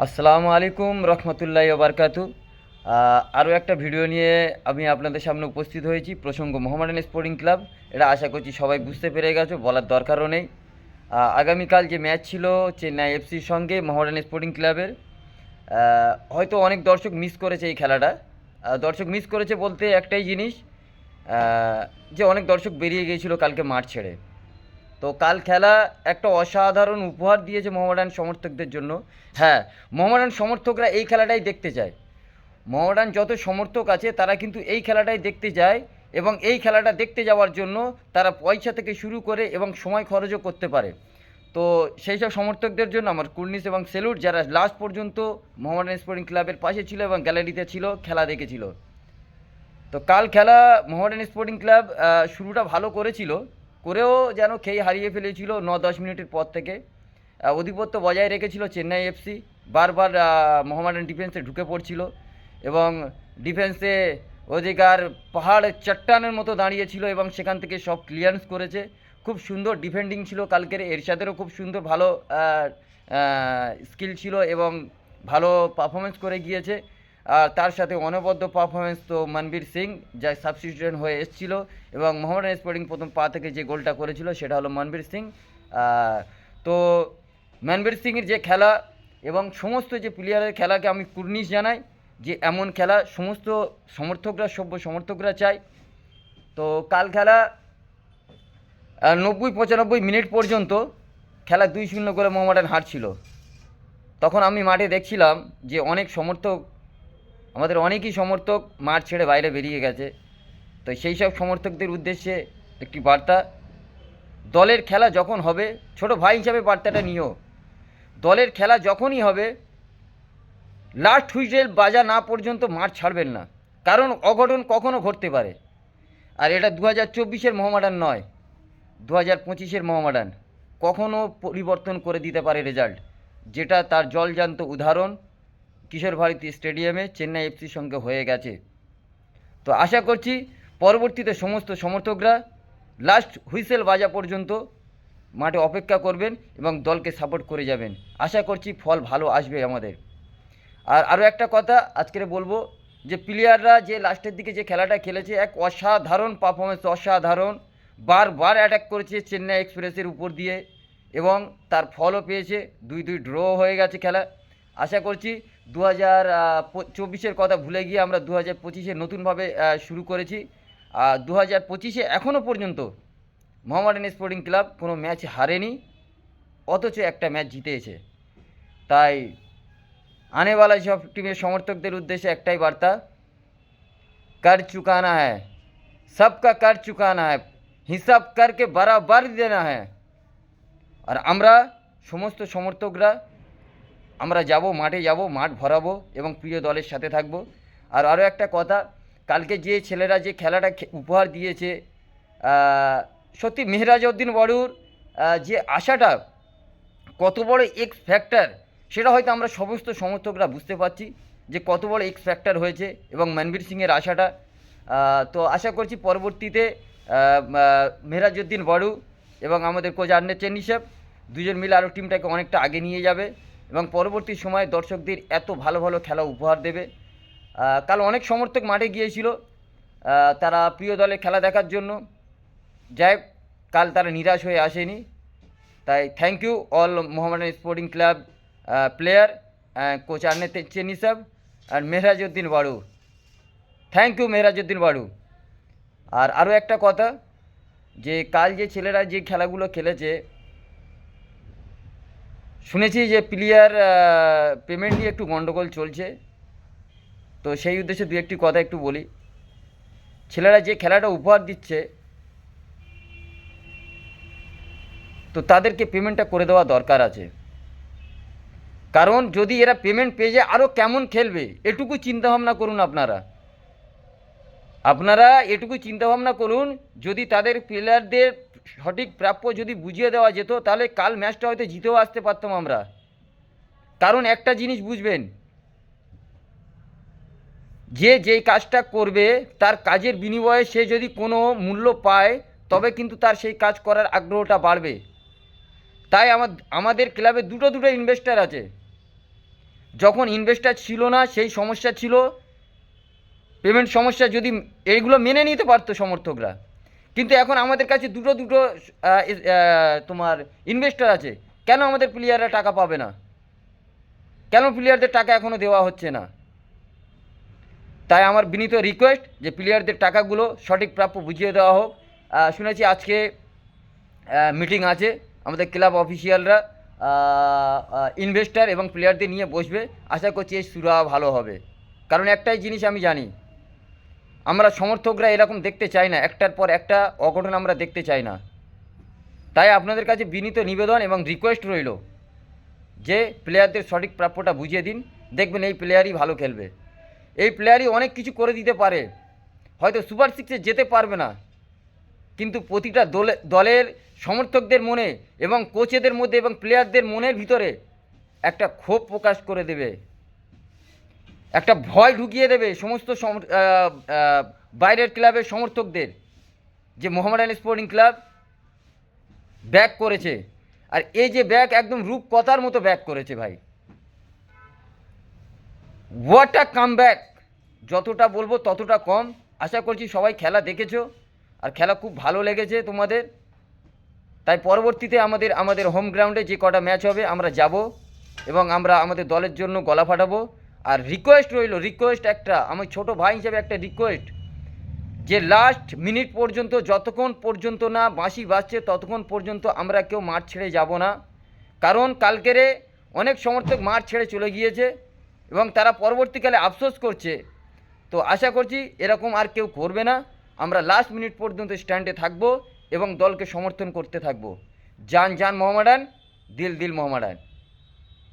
আসসালামু আলাইকুম রহমতুল্লাহ বারকাতু আরও একটা ভিডিও নিয়ে আমি আপনাদের সামনে উপস্থিত হয়েছি, প্রসঙ্গ মোহামেডান স্পোর্টিং ক্লাব। এটা আশা করছি সবাই বুঝতে পেরে গেছো, বলার দরকারও নেই। আগামীকাল যে ম্যাচ ছিল চেন্নাই এফসির সঙ্গে মোহামেডান স্পোর্টিং ক্লাবের হয়তো অনেক দর্শক মিস করেছে এই খেলাটা। দর্শক মিস করেছে বলতে একটাই জিনিস যে অনেক দর্শক বেরিয়ে গিয়েছিল কালকে মাঠ ছেড়ে। তো কাল খেলা একটা অসাধারণ উপহার দিয়েছে মোহামেডান সমর্থকদের জন্য। হ্যাঁ মোহামেডান সমর্থকরা এই খেলাটাই দেখতে চায়। মোহামেডান যত সমর্থক আছে, তারা কিন্তু এই খেলাটাই দেখতে যায় এবং এই খেলাটা দেখতে যাওয়ার জন্য তারা পয়সা থেকে শুরু করে এবং সময় খরচও করতে পারে। তো সেই সব সমর্থকদের জন্য আমার কুর্নিশ এবং সেলুট, যারা লাস্ট পর্যন্ত মোহামেডান স্পোর্টিং ক্লাবের পাশে ছিল এবং গ্যালারিতে ছিল, খেলা দেখেছিল। তো কাল খেলা মোহামেডান স্পোর্টিং ক্লাব শুরুটা ভালো করেছিল। করেও যেন খেয়ে হারিয়ে ফেলেছিল ন দশ মিনিটের পর থেকে। অধিপত্য বজায় রেখেছিল চেন্নাই এফসি বারবার মোহামেডান ডিফেন্সে ঢুকে পড়ছিল এবং ডিফেন্সে ওদিকার পাহাড় চট্টানের মতো দাঁড়িয়েছিল এবং সেখান থেকে সব ক্লিয়ারেন্স করেছে। খুব সুন্দর ডিফেন্ডিং ছিল কালকের এরশাদেরও খুব সুন্দর ভালো স্কিল ছিল এবং ভালো পারফরমেন্স করে গিয়েছে। আর তার সাথে অনবদ্য পারফরমেন্স তো মনবীর সিং যা সাবস্টিটিউশন হয়ে এসেছিল এবং মোহামেডান স্পোর্টিং প্রথম পা থেকে যে গোলটা করেছিল সেটা হলো মনবীর সিং। তো মনবীর সিংয়ের যে খেলা এবং সমস্ত যে প্লেয়ারের খেলাকে আমি কুর্নিশ জানাই যে এমন খেলা সমস্ত সমর্থকরা, সভ্য সমর্থকরা চায়। তো কাল খেলা নব্বই পঁচানব্বই মিনিট পর্যন্ত খেলা দুই শূন্য করে মোহামেডান হারছিল। তখন আমি মাঠে দেখছিলাম যে অনেক সমর্থক আমাদের অনেকই সমর্থক মাঠ ছেড়ে বাইরে বেরিয়ে গেছে। তো সেই সব সমর্থকদের উদ্দেশ্যে একটি বার্তা, দলের খেলা যখন হবে, ছোট ভাই হিসাবে বার্তাটা নিও। দলের খেলা যখনই হবে লাস্ট হুইসেল বাজা না পর্যন্ত মাঠ ছাড়বেন না। কারণ অঘটন কখনো ঘটতে পারে। আর এটা দু হাজার চব্বিশের মোহামেডান নয় দু হাজার পঁচিশের মোহামেডান। কখনও পরিবর্তন করে দিতে পারে রেজাল্ট যেটা তার জলজান্ত উদাহরণ কিশোর ভারতী স্টেডিয়ামে চেন্নাই এফসির সঙ্গে হয়ে গেছে। তো আশা করছি পরবর্তীতে সমস্ত সমর্থকরা লাস্ট হুইসেল বাজা পর্যন্ত মাঠে অপেক্ষা করবেন এবং দলকে সাপোর্ট করে যাবেন। আশা করছি ফল ভালো আসবে আমাদের। আর আরও একটা কথা আজকের বলব যে প্লেয়াররা যে লাস্টের দিকে যে খেলাটা খেলেছে, এক অসাধারণ পারফরমেন্স অসাধারণ বারবার অ্যাটাক করেছে চেন্নাই এক্সপ্রেসের উপর দিয়ে এবং তার ফলও পেয়েছে। দুই দুই ড্র হয়ে গেছে খেলা। আশা করছি দু হাজার চব্বিশের কথা ভুলে গিয়ে আমরা দু হাজার পঁচিশে নতুনভাবে শুরু করেছি। দু হাজার পঁচিশে এখনও পর্যন্ত মোহামডান স্পোর্টিং ক্লাব কোনো ম্যাচ হারেনি, অথচ একটা ম্যাচ জিতেছে। তাই আনেওয়ালা সব টিমের সমর্থকদের উদ্দেশ্যে একটাই বার্তা, কর চুকানা হ্যাঁ সবকা কর চুকানা হ্যাঁ হিসাব করকে বারাবার দেনা হ্যাঁ আর আমরা, সমস্ত সমর্থকরা আমরা যাব, মাঠে যাব, মাঠ ভরাবো এবং প্রিয় দলের সাথে থাকব। আর আরও একটা কথা, কালকে যে ছেলেরা যে খেলাটা উপহার দিয়েছে সত্যি মেহরাজউদ্দিন বড়ুর যে আশাটা, কত বড় এক্স ফ্যাক্টর সেটা হয়তো আমরা সমস্ত সমর্থকরা বুঝতে পারছি যে কত বড় এক্স ফ্যাক্টর হয়েছে এবং মনবীর সিংয়ের আশাটা। তো আশা করছি পরবর্তীতে মেহরাজউদ্দিন বড়ু এবং আমাদের কোচ আর্নে চেন্নি সাহেব দুজন মিলে আরও টিমটাকে অনেকটা আগে নিয়ে যাবে। এবং পরবর্তী সময়ে দর্শকদের এত ভালো ভালো খেলা উপহার দেবে। কাল অনেক সমর্থক মাঠে গিয়েছিল। তারা প্রিয় দলের খেলা দেখার জন্য। যাই কাল তারা নিরাশ হয়ে আসেনি। তাই thank you all Mohammedan sporting club player coach আর্নে চেন্নি সাহেব আর মেহরাজউদ্দিন বাড়ু থ্যাংক ইউ মেহরাজউদ্দিন বাড়ু আর আরও একটা কথা, যে কাল যে ছেলেরা যে খেলাগুলো খেলেছে শুনেছি যে প্লেয়ার পেমেন্ট নিয়ে একটু গন্ডগোল চলছে। তো সেই উদ্দেশ্যে দু একটি কথা একটু বলি। ছেলেরা যে খেলাটা উপহার দিচ্ছে, তো তাদেরকে পেমেন্টটা করে দেওয়া দরকার আছে। কারণ যদি এরা পেমেন্ট পেয়ে যায় আরও কেমন খেলবে? এটুকু চিন্তাভাবনা করুন আপনারা। আপনারা এটুকু চিন্তাভাবনা করুন, যদি তাদের প্লেয়ারদের সঠিক প্রাপ্য যদি বুঝিয়ে দেওয়া যেত, তাহলে কাল ম্যাচটা হয়তো জিতেও আসতে পারতাম আমরা। কারণ একটা জিনিস বুঝবেন, যে যেই কাজটা করবে, তার কাজের বিনিময়ে সে যদি কোনো মূল্য পায়, তবে কিন্তু তার সেই কাজ করার আগ্রহটা বাড়বে। তাই আমার, আমাদের ক্লাবে দুটো দুটো ইনভেস্টার আছে। যখন ইনভেস্টার ছিল না, সেই সমস্যা ছিল। পেমেন্ট সমস্যা যদি, এইগুলো মেনে নিতে পারতো সমর্থকরা। কিন্তু এখন আমাদের কাছে দুটো দুটো তোমার ইনভেস্টার আছে। কেন আমাদের প্লেয়াররা টাকা পাবে না? কেন প্লেয়ারদের টাকা এখনও দেওয়া হচ্ছে না? তাই আমার বিনীত রিকোয়েস্ট যে প্লেয়ারদের টাকাগুলো সঠিক প্রাপ্য বুঝিয়ে দেওয়া হোক। শুনেছি আজকে মিটিং আছে। আমাদের ক্লাব অফিসিয়ালরা ইনভেস্টার এবং প্লেয়ারদের নিয়ে বসবে। আশা করছি এই সুরা ভালো হবে। কারণ একটাই জিনিস আমি জানি আমরা সমর্থকরা এরকম দেখতে চাই না, একটার পর একটা অঘটন আমরা দেখতে চাই না। তাই আপনাদের কাছে বিনীত নিবেদন এবং রিকোয়েস্ট রইল যে প্লেয়ারদের সঠিক প্রাপ্যটা বুঝিয়ে দিন, দেখবেন এই প্লেয়ারই ভালো খেলবে। এই প্লেয়ারই অনেক কিছু করে দিতে পারে, হয়তো সুপার সিক্সে যেতে পারবে না, কিন্তু প্রতিটা দলে দলের সমর্থকদের মনে এবং কোচেদের মধ্যে এবং প্লেয়ারদের মনের ভিতরে একটা ক্ষোভ প্রকাশ করে দেবে। একটা ভয় ঢুকিয়ে দেবে সমস্ত বাইরের ক্লাবের সমর্থকদের যে মোহামেডান স্পোর্টিং ক্লাব ব্যাক করেছে। আর এই যে ব্যাক একদম রূপ কথার মতো ব্যাক করেছে ভাই। হোয়াট আ কাম ব্যাক যতটা বলব ততটা কম। আশা করছি সবাই খেলা দেখেছ। আর খেলা খুব ভালো লেগেছে তোমাদের। তাই পরবর্তীতে আমাদের আমাদের হোম গ্রাউন্ডে যে কটা ম্যাচ হবে আমরা যাব এবং আমরা আমাদের দলের জন্য গলা ফাটাবো। আর রিকোয়েস্ট রইল রিকোয়েস্ট একটা আমার ছোট ভাই হিসেবে একটা রিকোয়েস্ট যে লাস্ট মিনিট পর্যন্ত, যতক্ষণ পর্যন্ত না বাঁশি বাজছে, ততক্ষণ পর্যন্ত আমরা কেউ মাঠ ছেড়ে যাব না। কারণ কালকেরে অনেক সমর্থক মাঠ ছেড়ে চলে গিয়েছে এবং তারা পরবর্তীকালে আফসোস করছে। তো আশা করছি এরকম আর কেউ করবে না। আমরা লাস্ট মিনিট পর্যন্ত স্ট্যান্ডে থাকব এবং দলকে সমর্থন করতে থাকব। জান জান মোহামেডান, দিল দিল মোহামেডান।